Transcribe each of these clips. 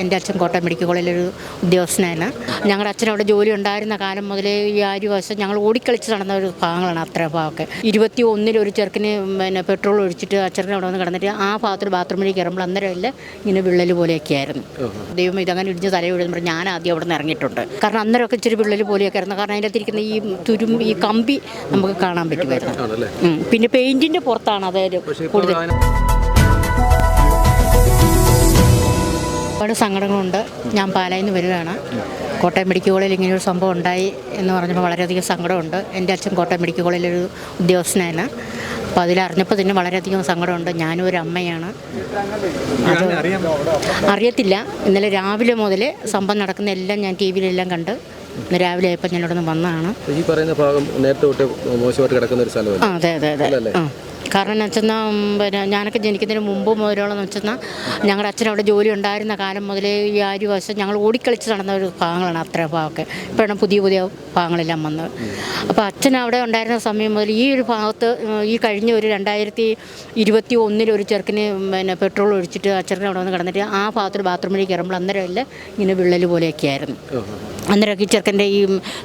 എന്റെ അച്ഛൻ കോട്ടയം മെഡിക്കൽ കോളേജിലൊരു ഉദ്യോഗസ്ഥനാണ് ഞങ്ങളുടെ അച്ഛൻ അവിടെ ജോലി ഉണ്ടായിരുന്ന കാലം മുതലേ ഈ ആര്യവശം ഞങ്ങൾ ഓടിക്കളിച്ച് നടന്ന ഒരു ഭാഗങ്ങളാണ് അത്ര ഭാഗമൊക്കെ. ഇരുപത്തി ഒന്നിൽ ഒരു ചെറുക്കിന് പിന്നെ പെട്രോൾ ഒഴിച്ചിട്ട് അച്ഛനെ അവിടെ വന്ന് കിടന്നിട്ട് ആ ഭാഗത്തിൽ ബാത്റൂമിലേക്ക് കയറുമ്പോൾ അന്നേരമല്ല ഇങ്ങനെ വിള്ളൽ പോലെയൊക്കെ ആയിരുന്നു ദൈവം ഇതങ്ങനെ ഇടിഞ്ഞ് തല വിടുമ്പോൾ ഞാൻ ആദ്യം അവിടെ നിന്ന് ഇറങ്ങിയിട്ടുണ്ട്. കാരണം അന്നേരമൊക്കെ ഇച്ചിരി വിള്ളൽ പോലെയൊക്കെ ആയിരുന്നു. കാരണം അതിന്റെ അകത്തിരിക്കുന്ന ഈ തുരും ഈ കമ്പി നമുക്ക് കാണാൻ പറ്റുമായിരുന്നു. പിന്നെ പെയിന്റിന്റെ പുറത്താണ് അതായത് കൂടുതൽ ഒരുപാട് സങ്കടങ്ങളുണ്ട്. ഞാൻ പാലായിൽ നിന്ന് വരികയാണ്. കോട്ടയം മെഡിക്കൽ കോളേജിൽ ഇങ്ങനെ ഒരു സംഭവം ഉണ്ടായി എന്ന് പറഞ്ഞപ്പോൾ വളരെയധികം സങ്കടമുണ്ട്. എന്റെ അച്ഛൻ കോട്ടയം മെഡിക്കൽ കോളേജിലൊരു ഉദ്യോഗസ്ഥനാണ്. അപ്പോൾ അതിലറിഞ്ഞപ്പോൾ തന്നെ വളരെയധികം സങ്കടമുണ്ട്. ഞാനും ഒരു അമ്മയാണ്. അത് അറിയത്തില്ല. ഇന്നലെ രാവിലെ മുതൽ സംഭവം നടക്കുന്ന എല്ലാം ഞാൻ ടി വിയിലെല്ലാം കണ്ട് ഇന്ന് രാവിലെ ആയപ്പോൾ ഞാൻ ഇവിടെ നിന്ന് വന്നതാണ്. ഈ പറയുന്ന ഭാഗം നേരത്തെ തൊട്ട് മോശമായിട്ട് കിടക്കുന്ന ഒരു സ്ഥലമാണ് ആ അതെ അതെ അതെ. കാരണം എന്ന് വെച്ചെന്നാൽ പിന്നെ ഞാനൊക്കെ ജനിക്കുന്നതിന് മുമ്പ് മുതലോളം എന്ന് വെച്ചെന്നാൽ ഞങ്ങളുടെ അച്ഛൻ അവിടെ ജോലി ഉണ്ടായിരുന്ന കാലം മുതലേ ഈ ആര്യവശം ഞങ്ങൾ ഓടിക്കളിച്ച് നടന്ന ഒരു ഭാഗങ്ങളാണ് അത്ര ഭാഗമൊക്കെ. ഇപ്പോഴാണ് പുതിയ പുതിയ ഭാഗങ്ങളെല്ലാം വന്നത്. അപ്പോൾ അച്ഛൻ അവിടെ ഉണ്ടായിരുന്ന സമയം മുതൽ ഈ ഒരു ഭാഗത്ത് ഈ കഴിഞ്ഞ ഒരു രണ്ടായിരത്തി ഇരുപത്തി ഒന്നിൽ ഒരു ചെറുക്കിന് പിന്നെ പെട്രോൾ ഒഴിച്ചിട്ട് ചെറുക്കൻ അവിടെ വന്ന് കിടന്നിട്ട് ആ ഭാഗത്ത് ബാത്റൂമിലേക്ക് കയറുമ്പോൾ അന്നേരമല്ല ഇങ്ങനെ വിള്ളൽ പോലെയൊക്കെ ആയിരുന്നു. അന്നേരമൊക്കെ ഈ ചെറുക്കന്റെ ഈ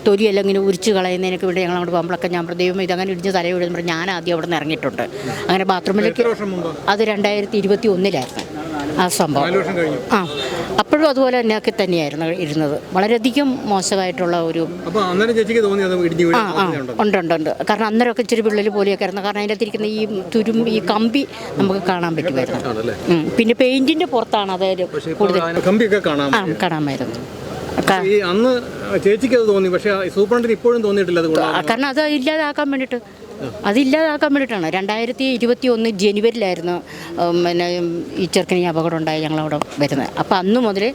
തൊലിയെല്ലാം ഇങ്ങനെ ഉരിച്ച് കളയുന്നതിനൊക്കെ വേണ്ടി ഞങ്ങൾ അങ്ങോട്ട് പോകുമ്പോഴൊക്കെ ഞാൻ പറഞ്ഞു, ദൈവം ഇതങ്ങനെ ഇടിഞ്ഞ് തല വിടുമ്പോൾ ഞാൻ ആദ്യം അവിടെ നിന്ന് ഇറങ്ങിയിട്ടുണ്ട്. അങ്ങനെ ബാത്റൂമിലേക്ക് അത് രണ്ടായിരത്തി ഇരുപത്തി ഒന്നിലായിരുന്നു ആ സംഭവം. ആ അപ്പോഴും അതുപോലെ തന്നെയൊക്കെ തന്നെയായിരുന്നു ഇരുന്നത്. വളരെയധികം മോശമായിട്ടുള്ള ഒരു ആ ആ ഉണ്ടുണ്ടുണ്ട് ഉണ്ട് ഉണ്ട് ഉണ്ട്. കാരണം അന്നേരമൊക്കെ ഇച്ചിരി വിള്ളൽ പോലെയൊക്കെ ആയിരുന്നു. കാരണം അതിന്റെ അകത്തിരിക്കുന്ന ഈ തുരും ഈ കമ്പി നമുക്ക് കാണാൻ പറ്റുമായിരുന്നു. പിന്നെ പെയിന്റിന്റെ പുറത്താണ് അതായത് കൂടുതൽ. ആ കാണാമായിരുന്നു. അന്ന് ചേച്ചിക്ക് അത് തോന്നി. പക്ഷേ സൂപ്രണ്ടിന് ഇപ്പോഴും തോന്നിയിട്ടില്ല കാരണം അത് ഇല്ലാതാക്കാൻ വേണ്ടിയിട്ട്. അതില്ലാതാക്കാൻ വേണ്ടിയിട്ടാണ്. രണ്ടായിരത്തി ഇരുപത്തി ഒന്ന് ജനുവരിയിലായിരുന്നു പിന്നെ ഈ ചെറുക്കന് ഈ അപകടം ഉണ്ടായി ഞങ്ങളവിടെ വരുന്നത്. അപ്പോൾ അന്ന് മുതൽ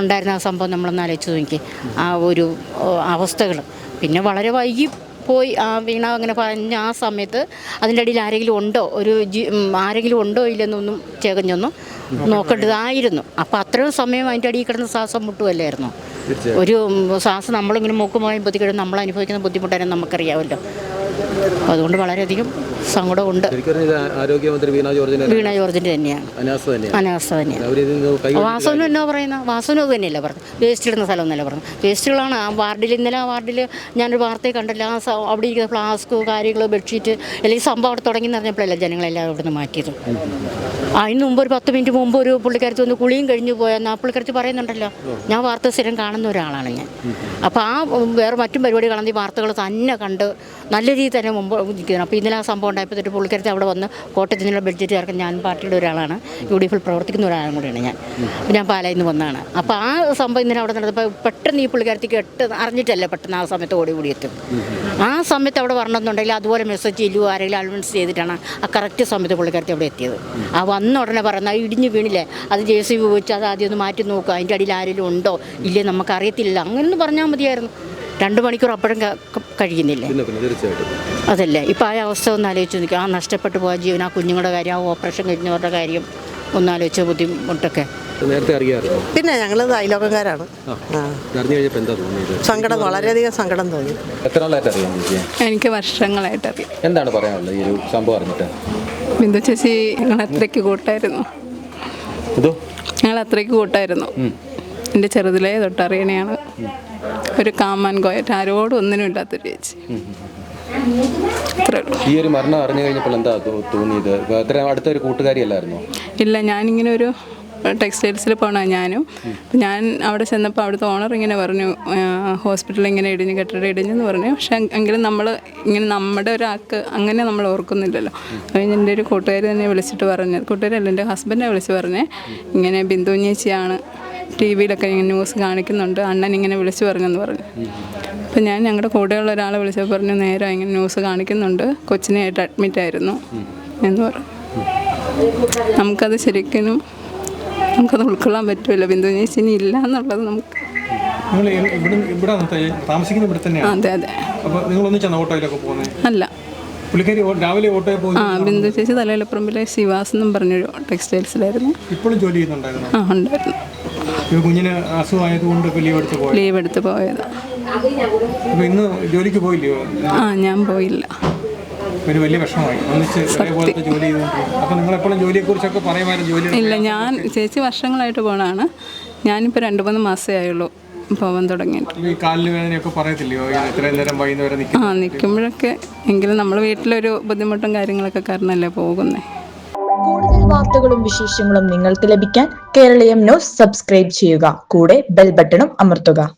ഉണ്ടായിരുന്ന ആ സംഭവം നമ്മളൊന്ന് ആലോചിച്ച് നോക്കി. ആ ഒരു അവസ്ഥകൾ പിന്നെ വളരെ വൈകി പോയി ആ വീണ അങ്ങനെ പറഞ്ഞ ആ സമയത്ത് അതിന്റെ അടിയിൽ ആരെങ്കിലും ഉണ്ടോ? ഒരു ജി ആരെങ്കിലും ഉണ്ടോ ഇല്ലെന്നൊന്നും ചേകഞ്ഞൊന്നും നോക്കേണ്ടതായിരുന്നു. അപ്പോൾ അത്രയും സമയം അതിന്റെ അടിയിൽ കിടന്ന് ശ്വാസം മുട്ടുമല്ലായിരുന്നു ഒരു ശ്വാസം നമ്മളിങ്ങനെ മൂക്കുമായി പൊത്തിക്കിടും നമ്മൾ അനുഭവിക്കുന്ന ബുദ്ധിമുട്ടായിരുന്നു നമുക്കറിയാമല്ലോ. അതുകൊണ്ട് വളരെയധികം സങ്കടമുണ്ട്. വീണ ജോർജിന്റെ തന്നെയാണ് അനാസ്ഥ തന്നെയാണ് വാസവനും എന്നോ പറയുന്ന വാസവനും അത് തന്നെയല്ല പറഞ്ഞു വേസ്റ്റ് ഇടുന്ന സ്ഥലം എന്നല്ല പറഞ്ഞു വേസ്റ്റുകളാണ് ആ വാർഡിൽ ഇന്നലെ ആ വാർഡിൽ ഞാനൊരു വാർത്തയെ കണ്ടില്ല. ആ അവിടെ ഇരിക്കുന്ന ഫ്ലാസ്ക് കാര്യങ്ങൾ ബെഡ്ഷീറ്റ് അല്ലെങ്കിൽ സംഭവം അവിടെ തുടങ്ങി നിറഞ്ഞപ്പോഴല്ല ജനങ്ങളെല്ലാം അവിടെ നിന്ന് മാറ്റിയത്. അതിന് മുമ്പ് ഒരു പത്ത് മിനിറ്റ് മുമ്പ് ഒരു പുള്ളിക്കാരത്തി ഒന്ന് കുളിയും കഴിഞ്ഞു പോയെന്ന് ആ പുള്ളിക്കാരത്തി പറയുന്നുണ്ടല്ലോ ഞാൻ വാർത്ത സ്ഥിരം കാണുന്ന ഒരാളാണ് ഞാൻ. അപ്പോൾ ആ വേറെ മറ്റും പരിപാടി കാണുന്ന ഈ വാർത്തകൾ തന്നെ കണ്ട് നല്ല രീതിയിൽ തന്നെ മുമ്പ് നിൽക്കുന്നത് അപ്പോൾ ഇന്നലെ ആ സംഭവം ഉണ്ടായപ്പോൾ തൊട്ട് പുള്ളിക്കരത്തെ അവിടെ വന്ന് കോട്ടയത്ത് നിന്നുള്ള ബഡ്ജറ്റ് ചേർക്കാൻ ഞാൻ പാർട്ടിയുടെ ഒരാളാണ്. യു ഡി എഫിൽ പ്രവർത്തിക്കുന്ന ഒരാളും കൂടിയാണ് ഞാൻ. ഞാൻ പാലായിൽ നിന്ന് വന്നതാണ്. അപ്പോൾ ആ സംഭവം ഇന്നലെ അവിടെ നടന്നപ്പോൾ പെട്ടെന്ന് ഈ പുള്ളിക്കാരത്തേക്ക് എട്ട് അറിഞ്ഞിട്ടല്ല പെട്ടെന്ന് ആ സമയത്ത് ഓടി കൂടി എത്തും. ആ സമയത്ത് അവിടെ വരണമെന്നുണ്ടെങ്കിൽ അതുപോലെ മെസ്സേജ് ചെല്ലുക ആരെങ്കിലും അലവൻസ് ചെയ്തിട്ടാണ് ആ കറക്റ്റ് സമയത്ത് പുള്ളിക്കാരത്തി അവിടെ എത്തിയത്. ആ വന്ന ഉടനെ പറയുന്ന ഇടിഞ്ഞ് വീണില്ലേ? അത് ജെ സി ബി വെച്ച് അത് ആദ്യം ഒന്ന് മാറ്റി നോക്കുക അതിന്റെ അടിയിൽ ആരെങ്കിലും ഉണ്ടോ? ഇല്ലേ? നമുക്കറിയത്തില്ല അങ്ങനെയൊന്ന് പറഞ്ഞാൽ മതിയായിരുന്നു. രണ്ട് മണിക്കൂർ അപ്പോഴും കഴിയുന്നില്ല അതല്ല ഇപ്പം ആ അവസ്ഥ ഒന്ന് ആലോചിച്ച് നിൽക്കുക ആ നഷ്ടപ്പെട്ടു പോയ ജീവൻ ആ കുഞ്ഞുങ്ങളുടെ കാര്യം ആ ഓപ്പറേഷൻ കഴിഞ്ഞവരുടെ കാര്യം ഒന്ന് ആലോചിച്ച ബുദ്ധിമുട്ടൊക്കെ. നേരത്തെ അറിയാറുണ്ടോ പിന്നെ ഞങ്ങൾ അയലോകക്കാരാണ് ആ. ആ. കഴിഞ്ഞപ്പോൾ എന്താ തോന്നിയത്? സങ്കടം വളരെയധികം സങ്കടം തോന്നി. എത്ര നാളായിട്ട് അറിയാം ചേച്ചിയെ എനിക്ക് വർഷങ്ങളായിട്ട് അറിയാം എന്താണ് പറയാനുള്ളത് ഈ ഒരു സംഭവം അറിഞ്ഞിട്ട്? ബിന്ദു ചേച്ചി ഞങ്ങൾ അത്രയ്ക്ക് കൂട്ടായിരുന്നു. ഇതോ ഞങ്ങൾ അത്രയ്ക്ക് കൂട്ടായിരുന്നു. എന്റെ ചെറുതിലേ തൊട്ടറിയണയാണ്. ഒരു കാമാൻ കോയറ്റ്. ആരോടും ഒന്നിനും ഇല്ലാത്തൊരു ചേച്ചി. ഈ ഒരു മരണം അറിഞ്ഞു കഴിഞ്ഞപ്പോൾ എന്താ തോന്നിയത്? അത്ര ഒരു കൂട്ടുകാരിയല്ലായിരുന്നോ ഇല്ല ഞാനിങ്ങനെ ഒരു ടെക്സ്റ്റൈൽസിൽ പോണ ഞാനും. ഞാൻ അവിടെ ചെന്നപ്പോൾ അവിടുത്തെ ഓണർ ഇങ്ങനെ പറഞ്ഞു ഹോസ്പിറ്റലിൽ ഇങ്ങനെ ഇടിഞ്ഞ് കെട്ടിടം ഇടിഞ്ഞെന്ന് പറഞ്ഞു. പക്ഷെ എങ്കിലും നമ്മൾ ഇങ്ങനെ നമ്മുടെ ഒരാൾക്ക് അങ്ങനെ നമ്മൾ ഓർക്കുന്നില്ലല്ലോ. എന്റെ ഒരു കൂട്ടുകാരി തന്നെ വിളിച്ചിട്ട് പറഞ്ഞത് കൂട്ടുകാരല്ല എന്റെ ഹസ്ബൻഡിനെ വിളിച്ച് പറഞ്ഞേ ഇങ്ങനെ ബിന്ദു ചേച്ചിയാണ് ടി വിയിലൊക്കെ ഇങ്ങനെ ന്യൂസ് കാണിക്കുന്നുണ്ട്. അണ്ണൻ ഇങ്ങനെ വിളിച്ചു പറഞ്ഞെന്ന് പറഞ്ഞു. അപ്പം ഞാൻ ഞങ്ങളുടെ കൂടെയുള്ള ഒരാളെ വിളിച്ചപ്പോൾ പറഞ്ഞു നേരെ ഇങ്ങനെ ന്യൂസ് കാണിക്കുന്നുണ്ട്. കൊച്ചിനെയായിട്ട് അഡ്മിറ്റ് ആയിരുന്നു. എന്ന് പറഞ്ഞു. നമുക്കത് ശരിക്കും നമുക്കത് ഉൾക്കൊള്ളാൻ പറ്റുമല്ലോ ബിന്ദു ചേച്ചി ഇനി ഇല്ല എന്നുള്ളത് നമുക്ക് അതെ അതെ. അല്ല. പുള്ളിക്കാരി രാവിലെ ഓട്ടോയിൽ പോയി ആ ബിന്ദു ചേച്ചി തലയിലപ്പുറമ്പിലെ ശിവാസ് എന്നും പറഞ്ഞൊരു ടെക്സ്റ്റൈൽസിലായിരുന്നു. ഇപ്പോഴും ജോലി ചെയ്യുന്നുണ്ടായിരുന്നു? ആ ഉണ്ടായിരുന്നു. കുഞ്ഞിന് അസുഖമായതുകൊണ്ട് ലീവ് എടുത്ത് പോയി ലീവ് എടുത്ത് പോയത്. ഇന്ന് ജോലിക്ക് പോയില്ലയോ? ആ ഞാൻ പോയില്ല. ഒരു വലിയ വിഷമമായി. ഒന്നിച്ച് ഒരേപോലത്തെ ജോലി ചെയ്തുകൊണ്ടിരിക്കും അപ്പൊ നിങ്ങൾ എപ്പോഴും ജോലിയെ കുറിച്ചൊക്കെ പറയുമായിരുന്നു ജോലി ഇല്ല ഞാൻ ചേച്ചി വർഷങ്ങളായിട്ട് പോണാണ് ഞാനിപ്പോൾ രണ്ട് മൂന്ന് മാസമേ ആയുള്ളൂ. പോകാൻ തുടങ്ങിയിട്ട് ഈ കാലിന് വേദനയൊക്കെ പറയത്തില്ലയോ? ഈ ഇത്രയും നേരം വൈകുന്നേരം നിൽക്കും ആ നിൽക്കുമ്പോഴൊക്കെ എങ്കിലും നമ്മൾ വീട്ടിലൊരു ബുദ്ധിമുട്ടും കാര്യങ്ങളൊക്കെ കാരണമല്ലേ പോകുന്നേ. കൂടുതൽ വാർത്തകളും വിശേഷങ്ങളും നിങ്ങൾക്ക് ലഭിക്കാൻ കേരളീയം ന്യൂസ് സബ്സ്ക്രൈബ് ചെയ്യുക. കൂടെ ബെൽ ബട്ടണും അമർത്തുക.